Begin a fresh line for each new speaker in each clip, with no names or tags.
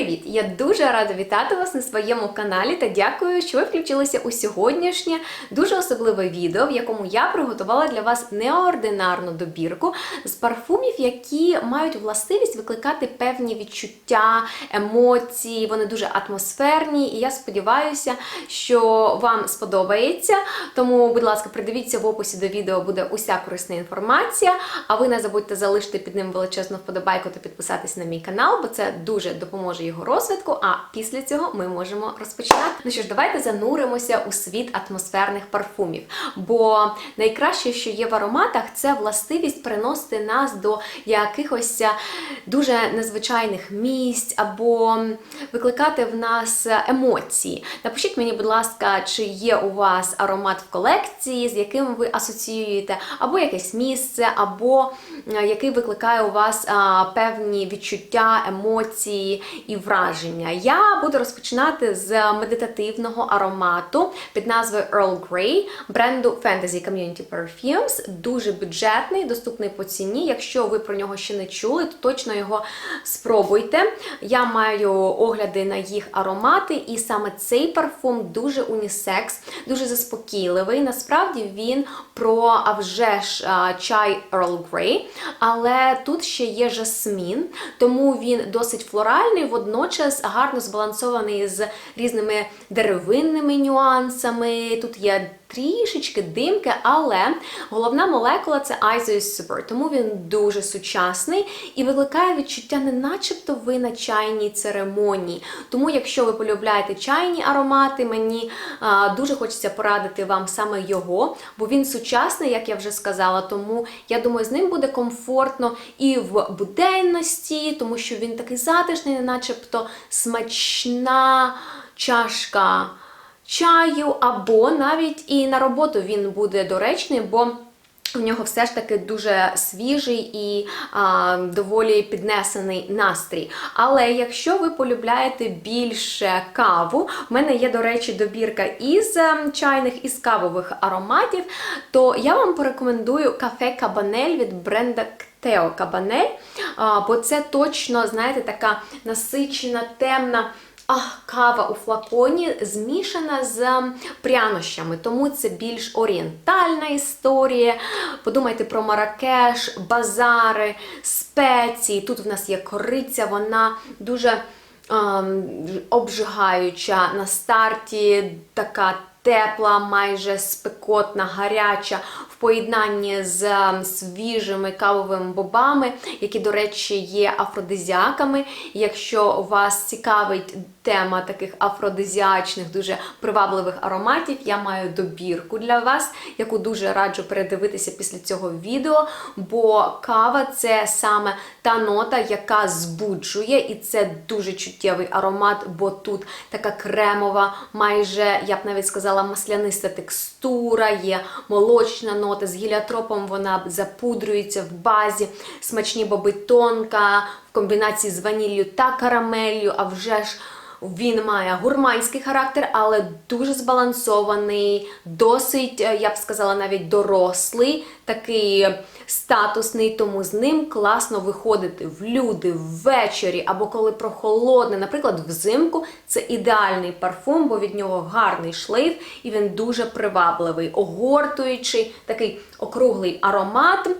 привіт! Я дуже рада вітати вас на своєму каналі та дякую, що ви включилися у сьогоднішнє дуже особливе відео, в якому я приготувала для вас неординарну добірку з парфумів, які мають властивість викликати певні відчуття, емоції. Вони дуже атмосферні, і я сподіваюся, що вам сподобається. Тому, будь ласка, придивіться в описі до відео буде уся корисна інформація. А ви не забудьте залишити під ним величезну вподобайку та підписатись на мій канал, бо це дуже допоможе його розвитку. А після цього ми можемо розпочинати. Ну що ж, давайте зануримося у світ атмосферних парфумів. Бо найкраще, що є в ароматах, це властивість приносити нас до якихось дуже незвичайних місць або викликати в нас емоції. Напишіть мені, будь ласка, чи є у вас аромат в колекції, з яким ви асоціюєте, або якесь місце, або е, який викликає у вас а, певні відчуття, емоції і враження. Я буду розпочинати з медитативного аромату під назвою Earl Grey бренду Fantasy Community Perfumes. Дуже бюджетний, доступний по ціні. Якщо ви про нього ще не чули, то точно його спробуйте. Я маю огляди на їх аромати, і саме цей парфум дуже унісекс, дуже заспокійливий. Насправді він про а вже ж чай Earl Grey, але тут ще є жасмін, тому він досить флоральний, водночас гарно збалансований з різними деревинними нюансами. Тут є трішечки димки, але головна молекула це Super, тому він дуже сучасний і викликає відчуття, не начебто ви на чайній церемонії. Тому, якщо ви полюбляєте чайні аромати, мені а, дуже хочеться порадити вам саме його, бо він сучасний, як я вже сказала. Тому я думаю, з ним буде комфортно і в буденності, тому що він такий затишний, не начебто смачна чашка чаю, або навіть і на роботу він буде доречний, бо в нього все ж таки дуже свіжий і а, доволі піднесений настрій. Але якщо ви полюбляєте більше каву, в мене є, до речі, добірка із ем, чайних із кавових ароматів, то я вам порекомендую кафе Кабанель від бренда Тео Кабанель, бо це точно, знаєте, така насичена, темна. Кава у флаконі змішана з прянощами, тому це більш орієнтальна історія. Подумайте про Маракеш, базари, спеції. Тут в нас є кориця, вона дуже ем, обжигаюча на старті, така тепла, майже спекотна, гаряча. В поєднанні з ем, свіжими кавовими бобами, які, до речі, є афродизіаками. Якщо вас цікавить тема таких афродизіачних, дуже привабливих ароматів, я маю добірку для вас, яку дуже раджу передивитися після цього відео. Бо кава це саме та нота, яка збуджує, і це дуже чуттєвий аромат, бо тут така кремова, майже, я б навіть сказала, масляниста текстура, є молочна нота, з гіліотропом вона запудрюється в базі, смачні боби тонка, в комбінації з ваніллю та карамеллю, а вже ж. Він має гурманський характер, але дуже збалансований, досить, е, я б сказала, навіть дорослий, такий статусний, тому з ним класно виходити в люди ввечері або коли прохолодне, наприклад, взимку це ідеальний парфум, бо від нього гарний шлейф і він дуже привабливий, огортуючий, такий округлий аромат.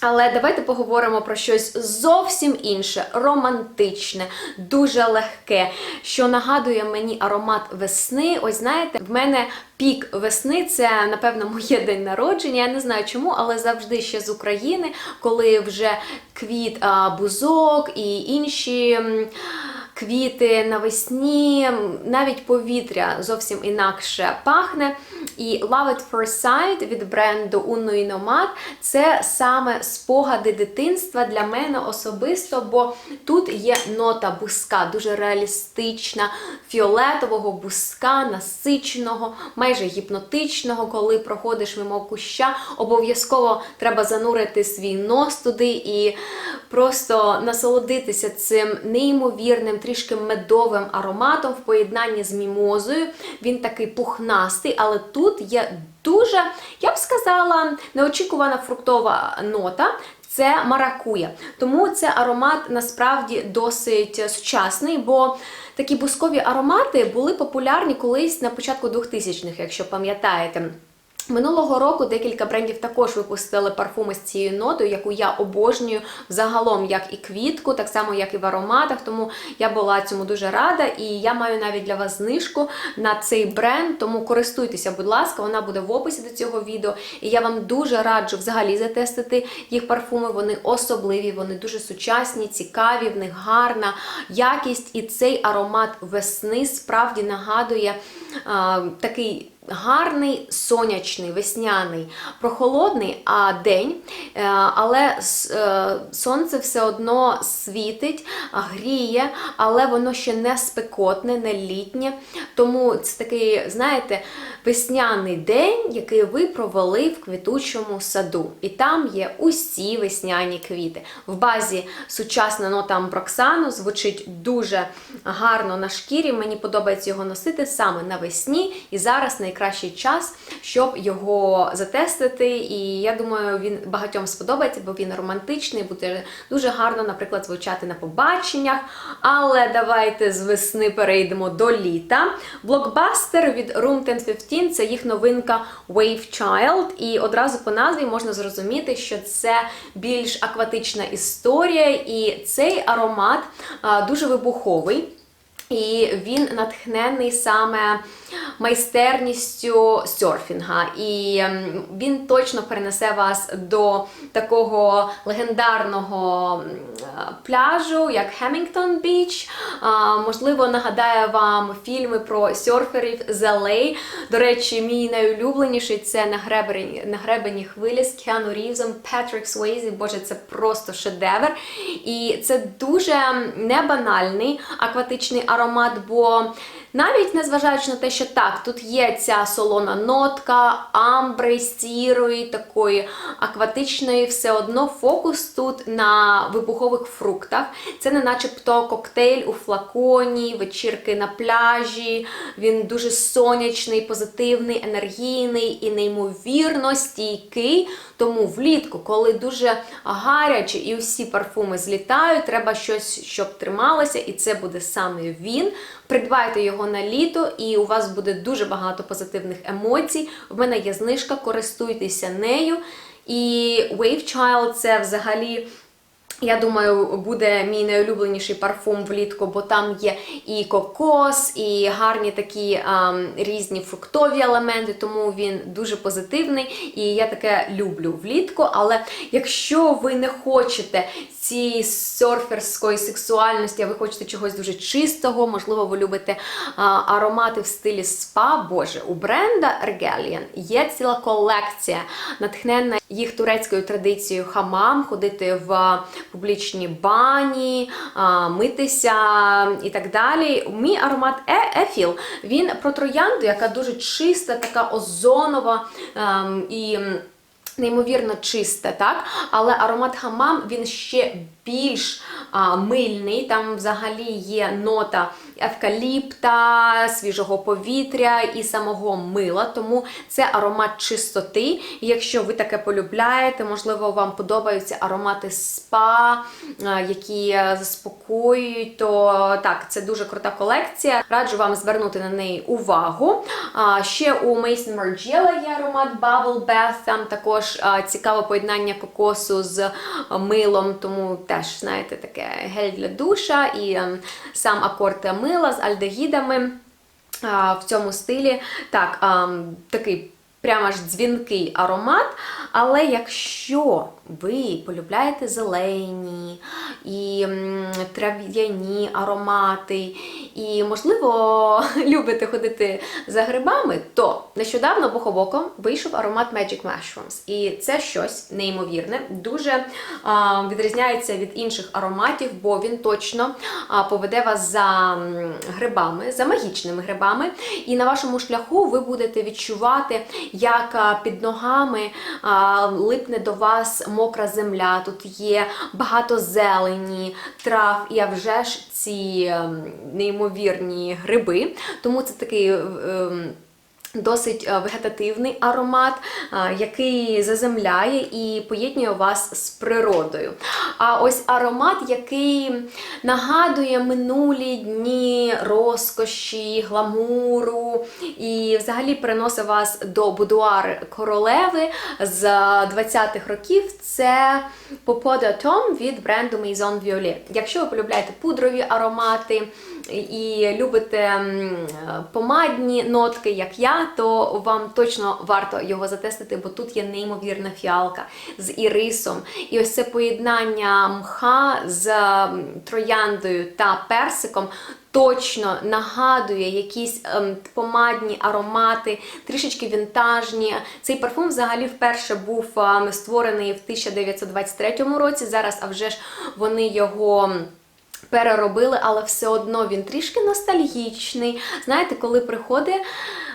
Але давайте поговоримо про щось зовсім інше, романтичне, дуже легке, що нагадує мені аромат весни. Ось знаєте, в мене пік весни це, напевно, моє день народження. Я не знаю чому, але завжди ще з України, коли вже квіт а, бузок і інші. Квіти навесні, навіть повітря зовсім інакше пахне. І Love at First Sight від бренду Uno Inomat це саме спогади дитинства для мене особисто, бо тут є нота буска, дуже реалістична, фіолетового буска, насиченого, майже гіпнотичного, коли проходиш мимо куща. Обов'язково треба занурити свій нос туди і просто насолодитися цим неймовірним, трішки медовим ароматом в поєднанні з мімозою. Він такий пухнастий, але тут є дуже, я б сказала, неочікувана фруктова нота. це маракуя. Тому це аромат насправді досить сучасний, бо такі бускові аромати були популярні колись на початку 2000-х, якщо пам'ятаєте. Минулого року декілька брендів також випустили парфуми з цією нотою, яку я обожнюю взагалом, як і квітку, так само як і в ароматах. Тому я була цьому дуже рада, і я маю навіть для вас знижку на цей бренд. Тому користуйтеся, будь ласка, вона буде в описі до цього відео. І я вам дуже раджу взагалі затестити їх парфуми. Вони особливі, вони дуже сучасні, цікаві, в них гарна якість. І цей аромат весни справді нагадує а, такий. Гарний сонячний, весняний, прохолодний а день, е, але е, сонце все одно світить, гріє, але воно ще не спекотне, не літнє. Тому це такий, знаєте, весняний день, який ви провели в квітучому саду. І там є усі весняні квіти. В базі сучасна нота амброксану звучить дуже гарно на шкірі. Мені подобається його носити саме навесні. І зараз найкращий час, щоб його затестити. І я думаю, він багатьом сподобається, бо він романтичний, буде дуже гарно, наприклад, звучати на побаченнях. Але давайте з весни перейдемо до літа. Блокбастер від Room 1015 це їх новинка Wave Child. І одразу по назві можна зрозуміти, що це більш акватична історія, і цей аромат дуже вибуховий. І він натхнений саме майстерністю серфінга. І ем, він точно перенесе вас до такого легендарного пляжу, як Хеммінгтон Біч. Можливо, нагадає вам фільми про серферів з LA. До речі, мій найулюбленіший це на гребені, на гребені хвилі з Кіану Рівзом, Петрик Свейзі. Боже, це просто шедевр. І це дуже небанальний акватичний аромат, бо навіть незважаючи на те, що так, тут є ця солона нотка, амбри, сірої, такої акватичної, все одно фокус тут на вибухових фруктах. Це не начебто коктейль у флаконі, вечірки на пляжі. Він дуже сонячний, позитивний, енергійний і неймовірно стійкий. Тому влітку, коли дуже гаряче і усі парфуми злітають, треба щось, щоб трималося, і це буде саме він. Придбайте його на літо, і у вас буде дуже багато позитивних емоцій. В мене є знижка, користуйтеся нею. І Wave Child це взагалі. Я думаю, буде мій найулюбленіший парфум влітку, бо там є і кокос, і гарні такі ем, різні фруктові елементи, тому він дуже позитивний. І я таке люблю влітку. Але якщо ви не хочете цієї серферської сексуальності, а ви хочете чогось дуже чистого, можливо, ви любите а, аромати в стилі спа. Боже, у бренда Regalian є ціла колекція, натхненна їх турецькою традицією хамам, ходити в публічні бані, митися і так далі. Мій аромат е Ефіл, він про троянду, яка дуже чиста, така озонова ем, і. Неймовірно чисте, так? Але аромат хамам він ще більш а, мильний. Там взагалі є нота евкаліпта, свіжого повітря і самого мила. Тому це аромат чистоти. Якщо ви таке полюбляєте, можливо, вам подобаються аромати спа, які заспокоюють, то так, це дуже крута колекція. Раджу вам звернути на неї увагу. Ще у Mason Margiela є аромат Bubble Bath, там також цікаве поєднання кокосу з милом, тому теж, знаєте, таке гель для душа і ем, сам акорд мила з альдегідами в цьому стилі. Так, такий прямо ж дзвінкий аромат. Але якщо ви полюбляєте зелені і трав'яні аромати, і, можливо, любите ходити за грибами, то нещодавно бухобоком вийшов аромат Magic Mushrooms. І це щось неймовірне, дуже а, відрізняється від інших ароматів, бо він точно а, поведе вас за грибами, за магічними грибами. І на вашому шляху ви будете відчувати, як під ногами а, липне до вас мокра земля. Тут є багато зелені, трав, і а вже ж ці ем, неймовірні гриби. Тому це такий. ем, Досить е, вегетативний аромат, е, який заземляє і поєднує вас з природою. А ось аромат, який нагадує минулі дні розкоші, гламуру і взагалі переносить вас до будуар королеви з 20-х років. Це Popo de від бренду Maison Violet. Якщо ви полюбляєте пудрові аромати, і любите помадні нотки, як я, то вам точно варто його затестити, бо тут є неймовірна фіалка з ірисом. І ось це поєднання мха з трояндою та персиком. Точно нагадує якісь ем, помадні аромати, трішечки вінтажні. Цей парфум взагалі вперше був ем, створений в 1923 році. Зараз, а вже ж вони його. Переробили, але все одно він трішки ностальгічний. Знаєте, коли приходить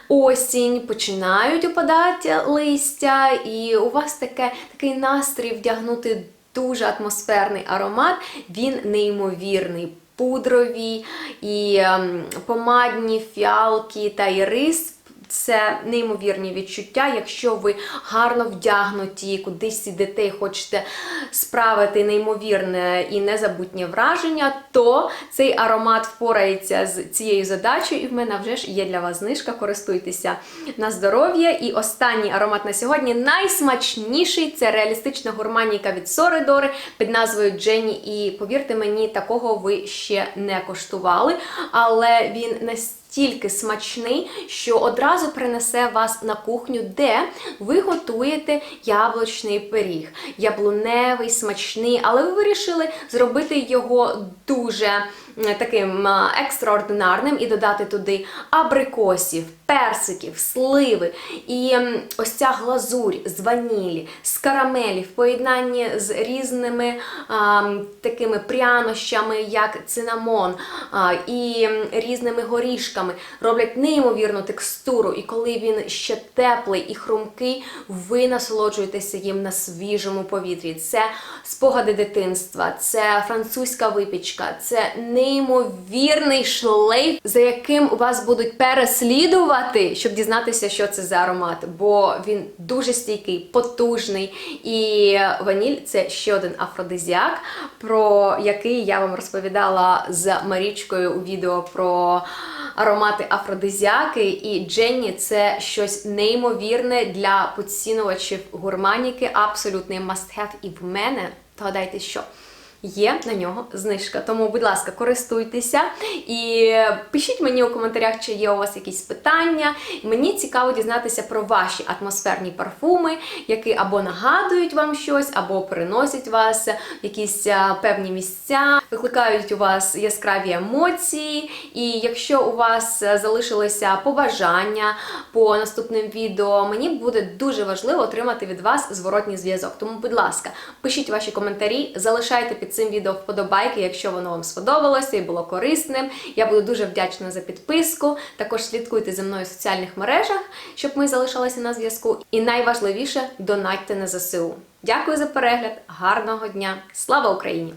осінь, починають опадати листя, і у вас таке, такий настрій вдягнути дуже атмосферний аромат, він неймовірний. Пудрові і ем, помадні фіалки та ірис це неймовірні відчуття. Якщо ви гарно вдягнуті, кудись ідете і хочете справити неймовірне і незабутнє враження, то цей аромат впорається з цією задачею, і в мене вже ж є для вас знижка. Користуйтеся на здоров'я. І останній аромат на сьогодні найсмачніший це реалістична гурманіка від Соридори під назвою Дженні. І повірте мені, такого ви ще не коштували, але він настільки настільки смачний, що одразу принесе вас на кухню, де ви готуєте яблучний пиріг. Яблуневий, смачний, але ви вирішили зробити його дуже таким екстраординарним і додати туди абрикосів, персиків, сливи. І ось ця глазурь з ванілі, з карамелі в поєднанні з різними а, такими прянощами, як цинамон, а, і різними горішками роблять неймовірну текстуру. І коли він ще теплий і хрумкий, ви насолоджуєтеся їм на свіжому повітрі. Це спогади дитинства, це французька випічка, це неймовірний шлейф, за яким вас будуть переслідувати, щоб дізнатися, що це за аромат. Бо він дуже стійкий, потужний. І ваніль це ще один афродизіак, про який я вам розповідала з Марічкою у відео про аромати афродизіаки. І Дженні це щось неймовірне для поцінувачів гурманіки, абсолютний must-have. І в мене, догадайте, що. Є на нього знижка. Тому, будь ласка, користуйтеся і пишіть мені у коментарях, чи є у вас якісь питання. Мені цікаво дізнатися про ваші атмосферні парфуми, які або нагадують вам щось, або переносять вас в якісь певні місця, викликають у вас яскраві емоції. І якщо у вас а, залишилися побажання по наступним відео, мені буде дуже важливо отримати від вас зворотній зв'язок. Тому, будь ласка, пишіть ваші коментарі, залишайте під цим відео вподобайки, якщо воно вам сподобалося і було корисним. Я буду дуже вдячна за підписку. Також слідкуйте за мною в соціальних мережах, щоб ми залишалися на зв'язку. І найважливіше донатьте на ЗСУ. Дякую за перегляд, гарного дня! Слава Україні!